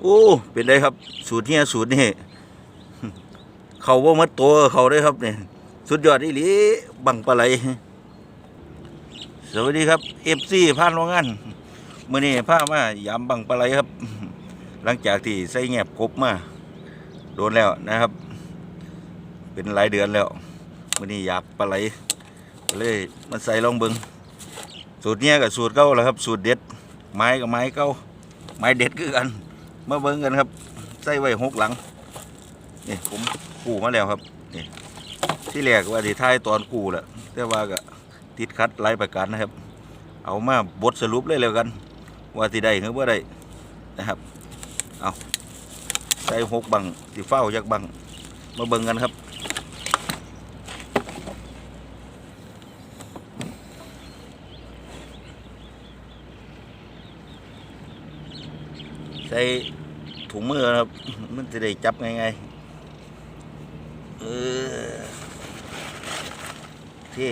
โอ้ เป็นไรครับ สูตรเนี้ยสูตรนี่เขาว่ามัดตัวเขาได้ครับเนี่ยสุดยอดอีหลีบังปลาไหลสวัสดีครับเอฟซีผ่านโรงงานเมื่อนี้พามายามบังปลาไหลครับ หลังจากที่ใส่แงบกบมาโดนแล้วนะครับ เป็นหลายเดือนแล้วเมื่อนี้อยากปลาไหลเลยมาใส่ลองเบิงสูตรเนี้ยกับสูตรเก่าแหล้วครับ สูตรเด็ดไม้กับไม้เก่าไม้เด็ดคือกัน มาเบิ่งกันครับใส่ไว้หกหลังนี่ผมกูมาแล้วครับนี่ที่แรกว่าที่ท้ายตอนกูแหละแต่ว่าก็ติดขัดหลายประการนะครับ เอามาบทสรุปเลยแล้วกัน ว่าที่ได้หรือว่าได้นะครับเอาใส่หกบังที่เฝ้าจากบังมาเบิ่งกันครับใส่ ถุงมือนะครับ มันจะได้จับง่ายๆเออเที่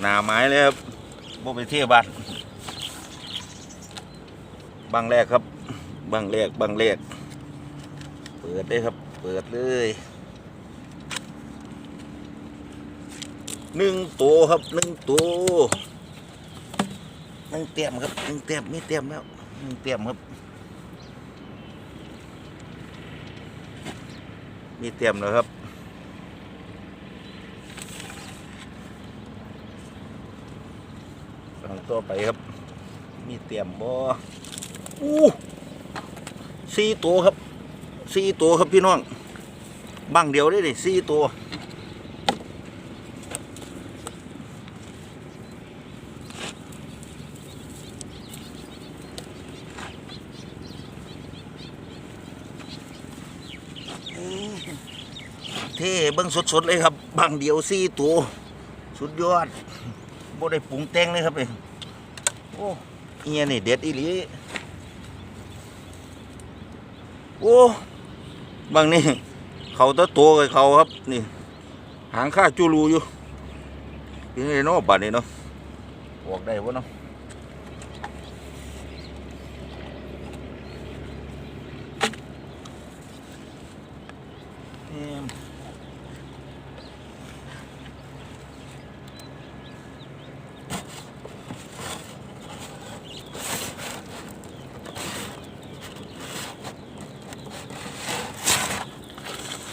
หนาไม้เลยครับบ่ไปเที่ยวบ้านบังแรกครับบังแรกบังแรกเปิดได้ครับ เปิดเลยหนึ่งตัวครับหนึ่งตัวหนึ่งเต็มครับหนึ่งเต็มมีเต็มแล้วหนึ่งเต็มครับ มีเตรียมแล้วครับ ลองตัวไปครับ มีเตรียมบ่อู้สี่ตัวครับสี่ตัวครับพี่น้องบังเดียวได้ดิสี่ตัว เท่เบิ้งสดๆเลยครับบางเดียวสี่ตัวสุดยอดบ่ได้ปรุงแต่งเลยครับเองโอ้เอียนี่เด็ดอีหลีโอ้บางนี่เขาตัวโตกับเขาครับนี่ หางข้าจูรูอยู่ยังไงเนาะบัดนี้เนาะออกได้วะเนาะ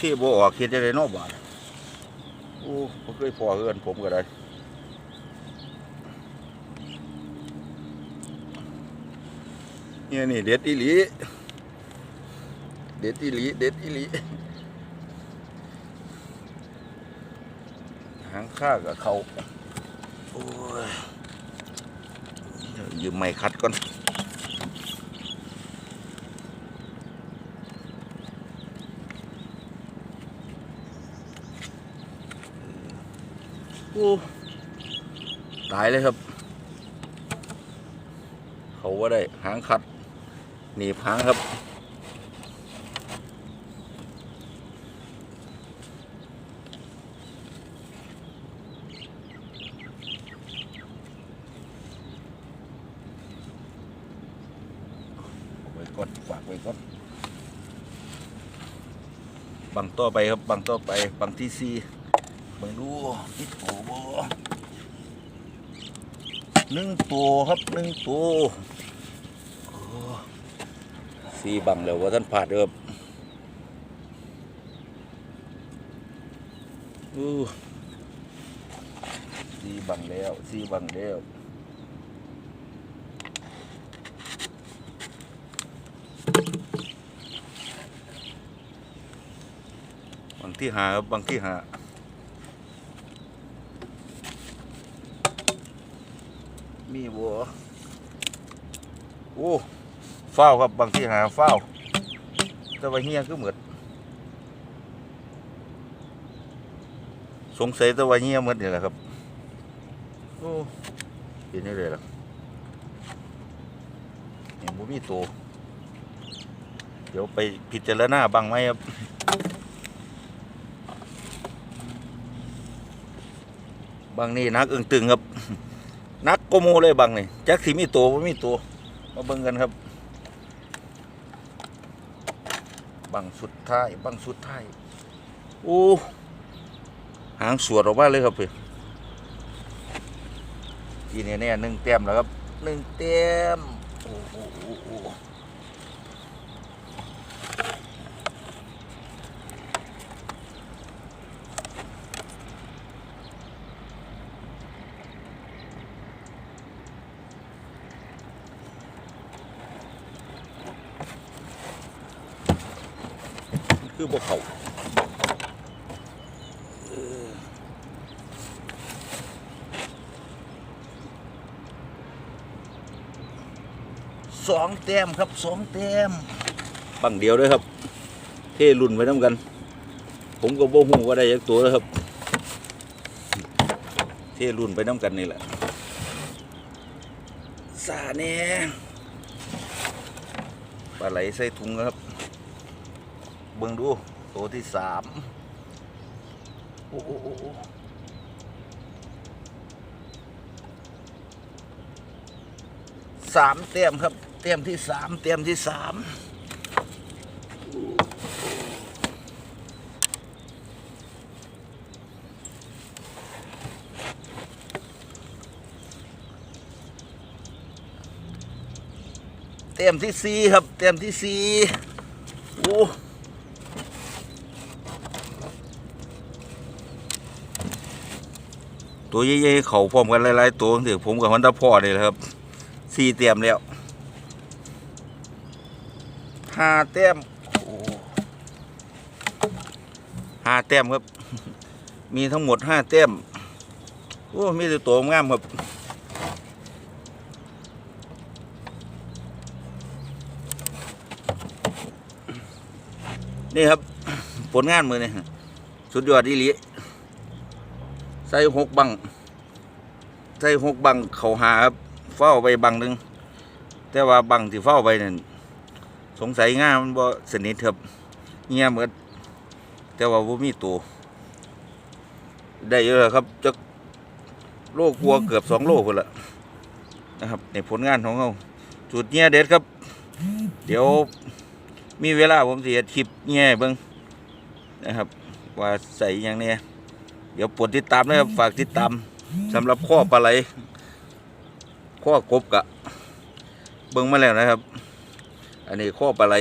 ที่บ่ออกคิดได้เนาะบาดโอ้บ่เคยพอเฮือนผมก็ได้เนี่ยนี่เด็ดอีหลีเด็ดอีหลีเด็ดอีหลีหางข้ากับเขาโอ้ยยวยืมไม้คัดก่อน โอ้ตายเลยครับ เขาว่าได้หางขัดหนีบหางครับ ไว้ก่อนฝากไว้ก่อนบังต่อไปครับ บังต่อไป บังที่สี่ เบิ่งดูนี่โตัวบ่หนึ่งตัวครับหนึ่งตัวสีบังแล้วว่าท่านผ่าเด้อครับอู้สีบังแล้วสีบังแล้วบังที่หาบบังที่หา มีบัวโอ้เฝ้าครับบางที่หาเฝ้าแต่ว่าเฮียก็เหมือนสงสัยแต่ว่าเฮียเหมือนนี่แหละครับโอ้เห็นนี่เลยล่ะยังบ่มีตัวเดี๋ยวไปพิจารณาบางไหมครับบางนี่นักอึ้งตึงครับ นักโกโมเลยบังนี่แจ็คสีมีตัวไม่มีตัวมาเบิ่งกันครับบังสุดท้ายบังสุดท้ายโอ้หางสวดออกมาเลยครับเพื่อนทีนี้เนี่ยหนึ่งเต็มแล้วครับหนึ่งเต็มโอ้โหโอ้โหโอ้โห คือพวกเขาเออสองเต็มครับสองเต็มบังเดียวด้วยครับ เท่รุ่นไปน้ำกัน ผมก็บ่หูว่าได้ยักตัวแล้วครับ เท่รุ่นไปน้ำกันนี่แหละสาเน่ปลาไหลใส่ถุงครับ เบิ่งดูตัวที่สามโอ้โอ้โอ้สามเต็มครับ เต็มที่สามเต็มที่สามเต็มที่สี่ครับ เต็มที่สี่โอ้ ตัวใหญ่ๆเขาพร้อมกันหลายๆตัวถึงผมกับฮันตาพ่อเลยแหละครับสี่เตรียมแล้วห้าเต็มห้าเต็มครับ มีทั้งหมดห้าเต็มโอ้มีแต่ตัวงามครับนี่ครับ ผลงานมือนี่สุดยอดอีหลี ใส่หกบัง ใส่หกบังเขาหาครับเฝ้าไปบังหนึ่งแต่ว่าบังที่เฝ้าไปนั่นสงสัยง่ามันบ่สนิทครับเงี้ยเหมือนแต่ว่าบ่มีตัวได้เยอะครับจะโลกลัวเกือบสองโลคนละนะครับในผลงานของเราจุดเงี้ยเด็ดครับ เดี๋ยวมีเวลาผมเฮ็ดคลิปเงี้ยเบิ่งนะครับ ว่าใส่อยังเนี้ย เดี๋ยวปรดติดตามนะครับฝากติดตามสำหรับข้อปลาไหลข้อกบกะ เบิ่งมาแล้วนะครับ อันนี้ข้อปลาไหล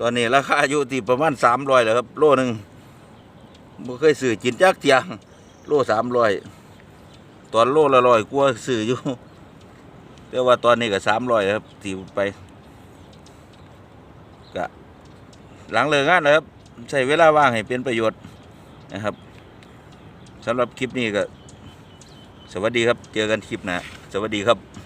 ตอนนี้ราคาอยู่ที่ประมาณสามร้อยแล้วครับ โลหนึ่งบ่เคยซื้อกินจักเทียงโลสามร้อยตอนโลละร้อยกว่าซื้ออยู่แต่ว่าตอนนี้ก็สามร้อยครับที่ไปกะหลังเลิกงานนะครับ ใช้เวลาว่างให้เป็นประโยชน์ สำหรับคลิปนี้ก็ สวัสดีครับ เจอกันคลิปหนะสวัสดีครับ